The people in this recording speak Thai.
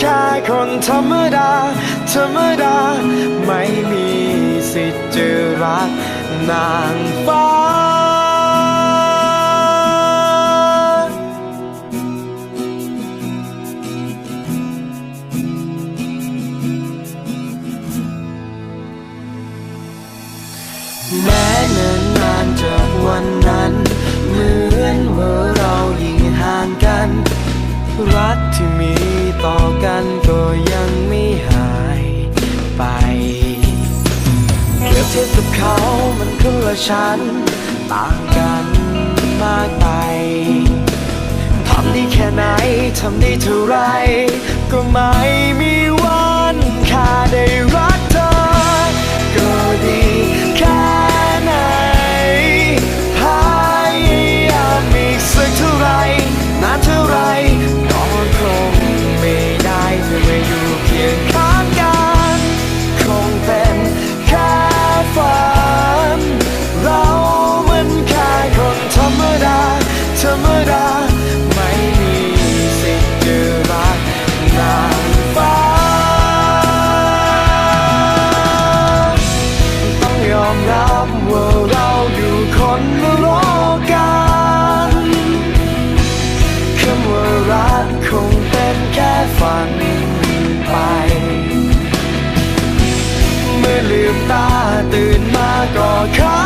แค่คนธรรมดา ธรรมดา ไม่มีสิทธิ์จะรักนางฟ้า มันคนละชั้นต่างกันมากไปทำได้แค่ไหน ทำได้เท่าไร ก็ไม่มีวันค่าได้รัก มรับว่าเราอยู่คนละโลกกันคำว่ารักคงเป็นแค่ฝันไป เมื่อลืมตาตื่นมาก็เข้า